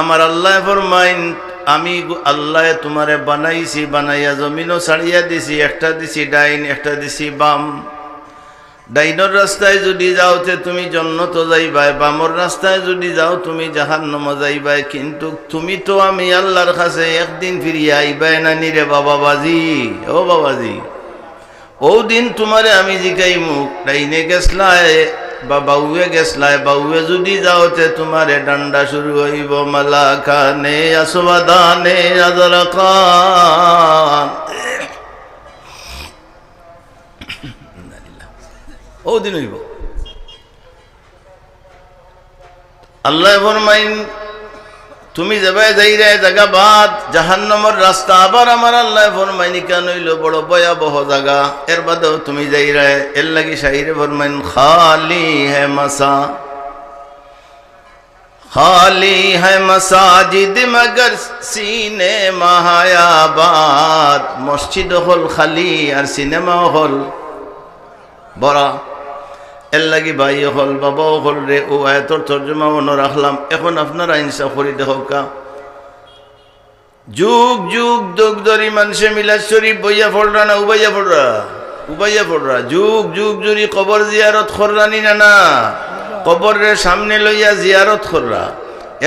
আমার আল্লাহ ফরমাইন, আমি আল্লাহ তোমারে বানাইছি, বানাইয়া জমিনও ছাড়িয়া দিছি, একটা দিছি ডাইন, একটা দিছি বাম। ডাইনর রাস্তায় যদি যাও তে তুমি জন্নত যাইবাই বামর রাস্তায় যদি যাও তুমি জাহান্নম যাইবাই, কিন্তু তুমি তো আমি আল্লাহর কাছে একদিন ফিরিয়া আইবাই না নিরে বাবা বাজি, ও বাবাজি ও দিন তোমারে আমি জিকাই মুখ ডাইনে গেছলায় বা বাউয়ে গেছলায় বাউয়ে যদি যাওতে তোমারে ডান্ডা শুরু হইব মালা খানে আসবাদানে আদর খান ও হইব। আল্লাহ ফরমাইন তুমি যাবে যাই রে জায়গা বাদ, জাহান্নামর রাস্তা আবার আমার আল্লাহ ফরমাইনি কেন? হইল বড় ভয়াবহ জাগা এর বাদেও তুমি যাই রে এর লাগি শাহিরে ফরমাইন, খালি হে মাসা, খালি है মসাজিদ মগর সিনে মাহায়াবাদ মসজিদ হল খালি আর সিনেমা হল বড়া। এর ভাই হল, বাবাও হল রে, ও এতর তর্জমা মনে রাখলাম। এখন আপনারা ইনসাফ করি দেখা যুগ যুগ যুগ ধরি মানুষে মিলাদ শরীফ বইয়া ফলরা না, উবাইয়া ফলরা উবাইয়া ফলরা যুগ যুগ জুড়ি কবর জিয়ারত খররানি না না? কবরের সামনে লইয়া জিয়ারত খররা।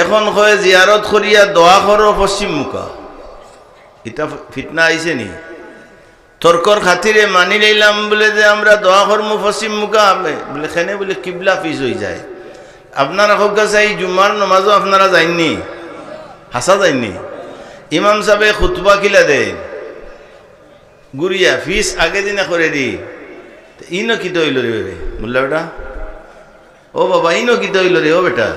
এখন হয় জিয়ারত করিয়া দোয়া করো পশ্চিম মুখা। এটা ফিতনা আইছে নি? তর্কর খাতিরে মানি লইলাম বলে যে আমরা দোয়া কর্ম পশ্চিম মুখা হবে বলে, খেনে বলে কিবলা ফিস হয়ে যায়। আপনারা হোক কাছে এই জুম্মার নমাজও আপনারা যায়নি হাসা যায়নি ইমাম সাহেব খুতবা কিলা দেন গুড়িয়া ফিস আগে দিনে করে দি। ইনো কি হইল রে বেবে? বললা, বেটা, ও বাবা, ইনো কি হইল রে, ও বেটা?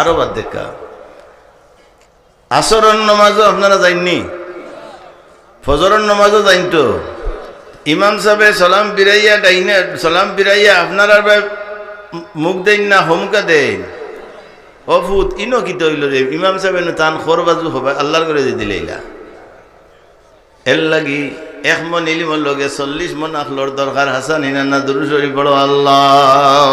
আরও বাদ দেখা আসরণ নমাজও আপনারা যায়নি ফজরন নমাজও যাইন তো ইমাম সাহেব সালাম বিরাইয়া ডাইনে, সালাম বিরাইয়া আপনারা মুখ দেন না, হোমকা দেন। অফুত ইনো কি তৈল রে? ইমাম সাহেব তান খর বাজু হবে আল্লাহর করে যে দিলেইলা এর লাগি এক মন ইলিমর লগে চল্লিশ মন আখলোর দরকার হাসান হিনান্না দুরু শরীফ বড় আল্লাহ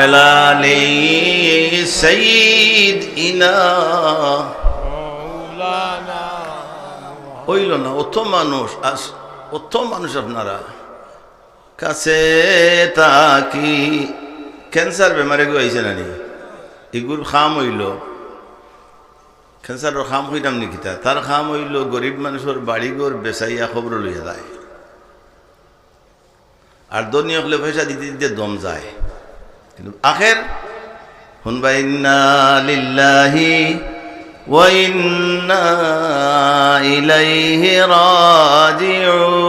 وعلى آل سيدنا مولانا হইল না অত মানুষ আস অত মানুষ আপনারা কাছে তাকি ক্যান্সার বেমারে গো আইছে নানি এগুর খাম হইল ক্যান্সারের খাম হইতাম নাকি তা তার খাম হইল গরিব মানুষের বাড়ি ঘর বেচাইয়া খবর লইয়া যায় আর দনীয় হলে পয়সা দিতে দিতে দম যায় কিন্তু আখের শুনবা ইন্না লিল্লাহি وإنا إليه راجعون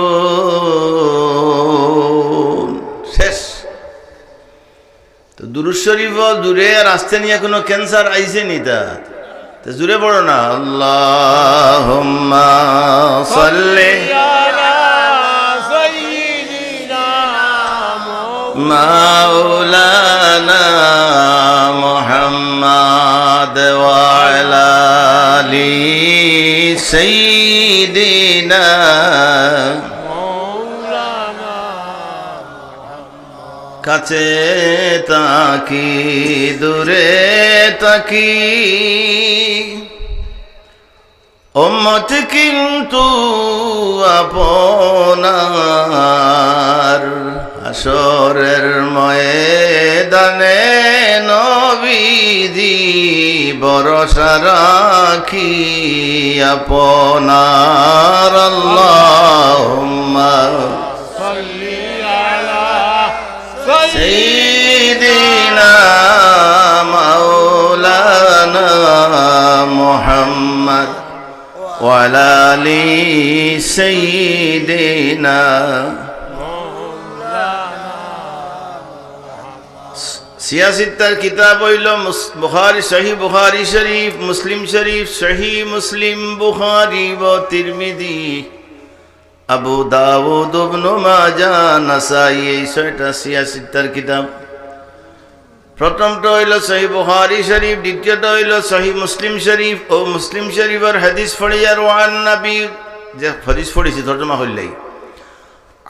শেষ তো দুরুদ শরীফ দূরে আর আসতে নিয়ে কোনো ক্যান্সার আইছে নি তা তো জুড়ে পড়ো না আল্লাহুম্মা সাল্লি مولانا مولانا محمد وعلى آل سيدنا কাছে তাকি দূরে তাকি ওমত কিন্তু আপনার হাসরের ময়দানে নবীজি বরসা রাখি আপনার আল্লাহ সেইদিনা মৌলানা মোহাম্মদ ওয়ালালি সেইদিনা সিয়াসিত্তার কিতাব হইল বুখারি সহি বুখারি শরীফ, মুসলিম শরীফ সহি মুসলিম বুখারি ও তিরমিদি। আবু দাউদ ইবনু মাজা, নাসাই, এই ছয়টা সিয়াসিত্তার কিতাব। প্রথমটা হইল সহি বুখারি শরীফ, দ্বিতীয়টা হইল সহি মুসলিম শরীফ ও মুসলিম শরীফের হাদিস ফড়িয়ার ওয়ান নবী যে হদিস পড়েছি, তর্জমা হইলেই।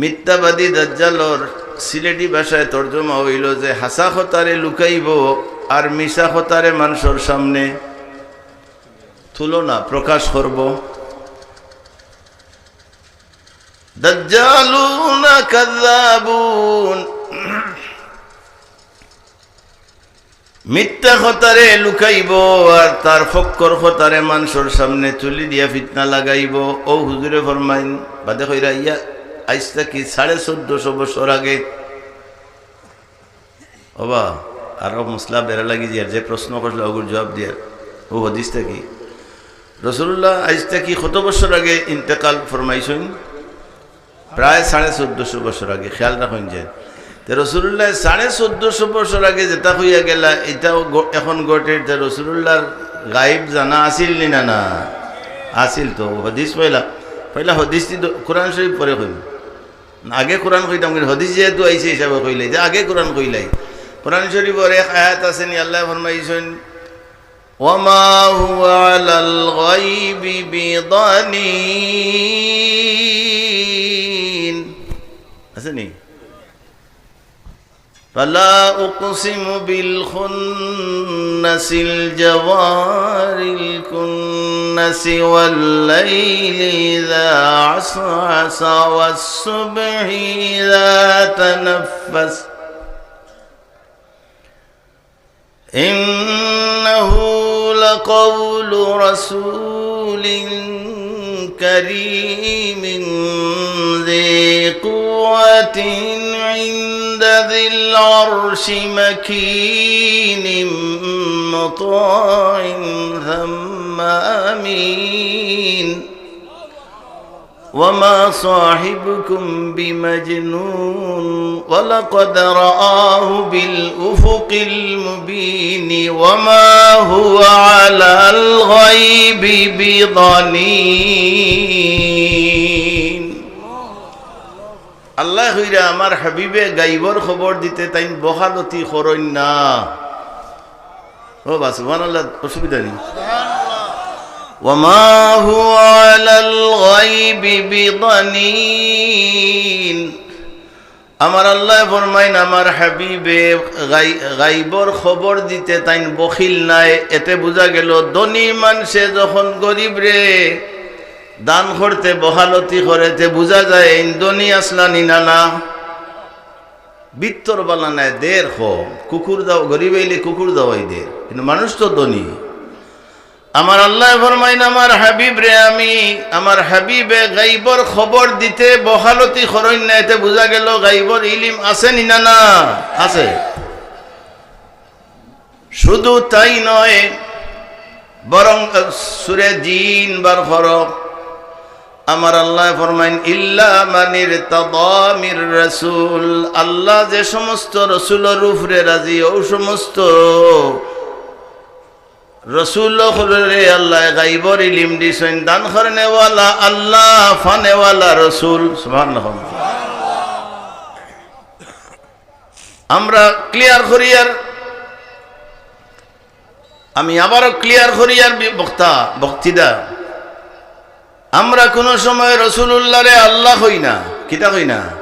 মিথ্যাবাদী দাজ্জালর সিলেটি ভাষায় তর্জমা হইল যে হাসা খতারে লুকাইব আর মিশা খতারে মানুষের সামনে তুলনা প্রকাশ করব। দাজ্জালুন কাযাবুন মিথ্যা খতারে লুকাইব আর তার ফক্কর খতারে মানুষের সামনে তুলি দিয়া ফিতনা লাগাইব। ও হুজুরে ফরমাইন, বাদে কইরা ইয়া আইসটা কি সাড়ে চোদ্দশো বছর আগে। বাবা আরও মশলা বেড়া লাগি দিয়ার যে প্রশ্ন করছিল ওগুর জবাব দিয়ার। ও হদিসটা কি রসুল্লাহ আইসটা কি কত বছর আগে ইন্তেকাল ফরমাইছেন? প্রায় সাড়ে চোদ্দশো বছর আগে খেয়াল রাখুন যে। রসুল্লাহ সাড়ে চোদ্দশো বছর আগে যেটা হইয়া গেলা এটাও এখন ঘটে যে রসুল্লাহর গাইব জানা আসিল নি না আসিল তো হদিস পয়লা পয়লা হদিস কোরআন শরীফ পরে না, আগে কোরআন কইতাম, কিন্তু হদিস যেহেতু আইসে হিসাবে কইলাই যে আগে কোরআন কইলাই। কোরআন শরীফের এক আয়াত আছে নি, আল্লাহ ফরমাইছেন, ওমা হুয়া আলাল গায়বি বিদানিন। আছে নি? فلا أقسم بالخنس الجوار الكنس والليل إذا عسعس والصبح إذا تنفس إنه لقول رسول كريم ذي قوة عند ذي العرش مكين مطاع ثم أمين. وما صاحبكم بمجنون ولقد رآه بالأفق المبين وما هو على الغيب بضنين আল্লাহ হইরা আমার হাবিবে গাইবর খবর দিতে তাই বহালতি করইন না ও বাস আল্লাহ অসুবিধা নেই وما هو على الغيب بضنين আমার আল্লাহ ফরমাইন আমার হাবিবে গাই- গাইবর খবর দিতে তাইন বখিল নাই এতে বোঝা গেল ধনী মানুষে যখন গরিব রে দান করতে বহালতি করেতে বোঝা যায় এই ধনী আসলানি নানা বিত্তর বালা নাই দের হ কুকুর দাও গরিব এলে কুকুর দাওয়াই দের কিন্তু মানুষ তো ধনী আমার আল্লাহ ফরমাইন, আমার হাবিব রে আমি, আমার হাবিবে গাইবর খবর দিতে বহালতি খরণ না এতে বোঝা গেল গাইবর ইলিম আছে নি, না? না আছে। শুধু তাই নয়, বরং সুরে জিন বার খরক আমার আল্লাহ ফরমাইন, ইল্লা মানির তাদামির রাসূল। আল্লাহ যে সমস্ত রসুলের উপরে রাজি, ও সমস্ত আল্লাহ দান আমরা ক্লিয়ার করিয়ার আমি আবারও ক্লিয়ার করিয়ার বক্তা, বক্তৃতা। আমরা কোন সময় রসুল্লাহ রে আল্লাহ হই না, কিতা হই না?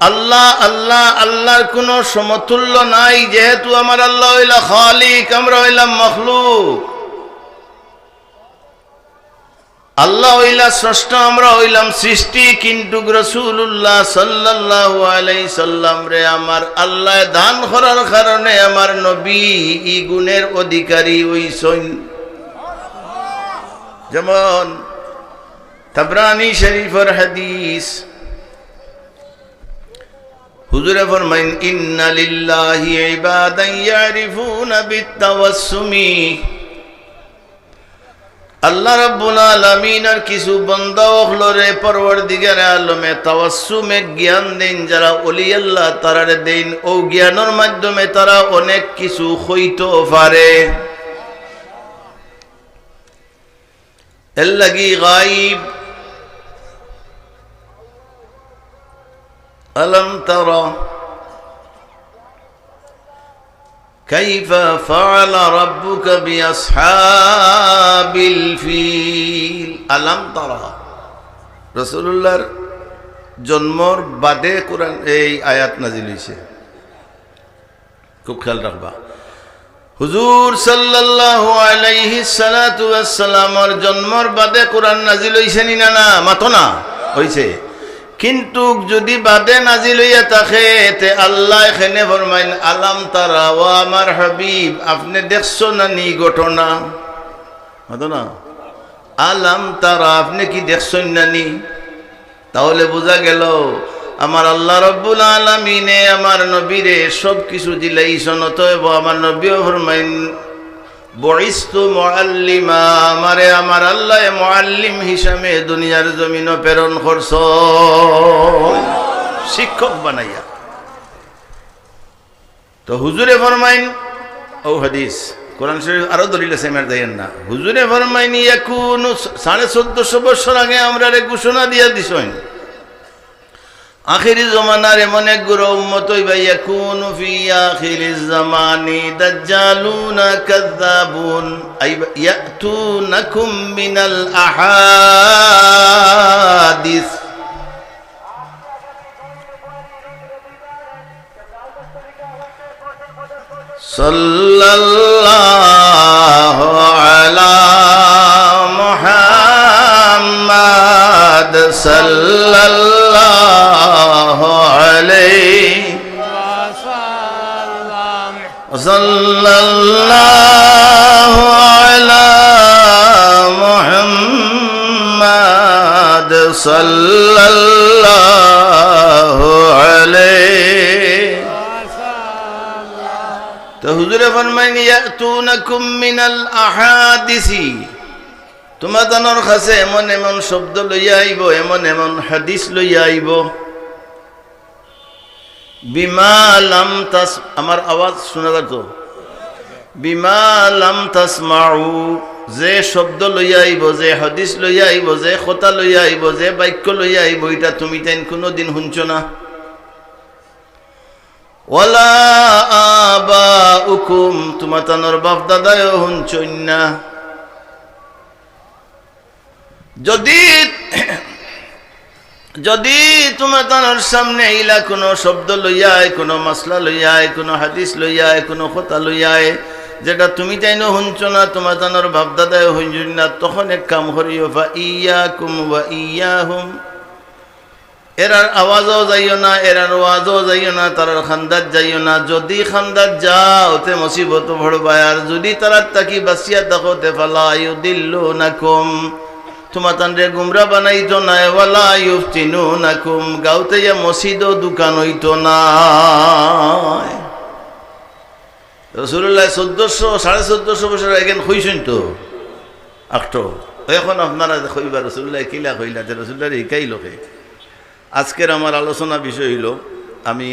আল্লাহ আল্লাহ, আল্লাহর কোনো সমতুল্য নাই, যেহেতু আমার আল্লাহ হইলা খালিক, আমরা হইলাম মখলুক। আল্লাহ হইলা স্রষ্ট, আমরা হইলাম সৃষ্টি, কিন্তু রসুল্লাহ সাল্লাহ আলাই সাল্লাম রে, আমার আল্লাহ দান করার কারণে আমার নবী ই গুণের অধিকারী হইসইন যেমন তাবরানি শরীফর হাদিস হুজুরে ফরমাইন, ইন্না লিল্লাহি ইবাদান ইয়ারিফুনা বিত্তাওয়াসসুমি। আল্লাহ রাব্বুল আলামিন আর কিছু বন্দা হলরে পরওয়ারদিগার আলমে তাওয়াসসুমে জ্ঞান দেন, যারা ওলি আল্লাহ তারারে দেন, ও জ্ঞানের মাধ্যমে তারা অনেক কিছু হইতে পারে। এর লাগি গাইব ألم ترى كيف فعل ربك بأصحاب الفيل ألم ترى رسول الله জন্মর বাদে কোরআন এই আয়াত নাজিল হয়েছে খুব খেয়াল রাখবা হুজুর সাল্লাল্লাহু আলাইহি সালাতু ওয়াসসালামর জন্মর বাদে কোরআন নাজিল হইছে নি না না মাতো না হইছে কিন্তু যদি বাদে নাজিল হইয়া থাকে, তে আল্লাহ এখানে ফরমাইন, আলাম তারা, ও আমার হাবিব, আপনি দেখছ না নি ঘটনা? মাতো না? আলাম তারা, আপনি কি দেখছেন না নি? তাহলে বোঝা গেল, আমার আল্লাহ রব্বুল আলমিনে, আমার নবীরে সব কিছু দিলাইছন, অতএব আমার নবীও ফরমাইন বরিস্তু মোয়াল্লিমা আমারে আমার আল্লাহ মোয়াল্লিম হিসাবে দুনিয়ার জমিন প্রেরণ করছ। শিক্ষক বানাইয়া। তো হুজুরে ফরমাইন, ও হাদিস, কোরআন শরীফ আরও দলিল আছে আমার দেন না। হুজুরে ফরমাইন, ইয়াকুন সাড়ে চোদ্দশো বছর আগে আমরা ঘোষণা দিয়া দিছেন আখিরি জমানার এমন এক গুরু উম্মত ইয়াকুন ফি আখিরি জামানি দাজ্জালুনা কাযাবুন ইয়াতুনাকুম মিনাল আহাদিস। সাল্লাল্লাহু আলা محمد صلى الله عليه صلى الله على محمد صلى الله عليه. وسلم حضور فرمائیں يأتونكم من الاحادثی তোমাদের কাছে এমন এমন শব্দ লইয়া আইব, এমন এমন হাদিস লইয়া আইব। বিমা লাম তাস, আমার আওয়াজ শোনা যাত বিমা লাম তাসমাউ, যে শব্দ লইয়া আইব, যে হাদিস লইয়া আইব, যে কথা লইয়া আইব, যে বাক্য লইয়া আইব, এটা তুমি তাই কোনোদিন শুনছ না। ওয়ালা আবা উকুম তোমার তানোর বাপ দাদায় হুঞ্চন না। যদি যদি তোমার তানোর সামনে ইলা কোনো শব্দ লইয়ায়, কোনো মশলা লইয়ায়, কোনো হাদিস লইয়ায়, কোনো কথা লইয়ায়, যেটা তুমি তাই না শুনছ না, তোমার তানোর বাপ দাদায় না, তখন এক কাম করিও বা ইয়া কুম বা ইয়া হুম এরার আওয়াজও যাইও না, এরার ওয়াজও যাইও না, তারার খান্দাত যাইও না। যদি খান্দাত যাও, তে মুসিবত ভরবায়, আর যদি তারার তাকি বাসিয়া দেখো, তে ফালা দিল্লু না কম তোমার তানরে গুমরা বানাইতো না ওয়ালা ইউফতিনু না কুম গাউতে ইয়া মসজিদ দোকান হইতো না। রসুল্লাহ চোদ্দশো, সাড়ে চোদ্দশো বছর এগেন হইছেন তো? আষ্ট এখন আপনারা কইবা রসুল্লাহ কিলা কইলা রসুল্লাহ শিকাই লোকে। আজকের আমার আলোচনা বিষয় হইল, আমি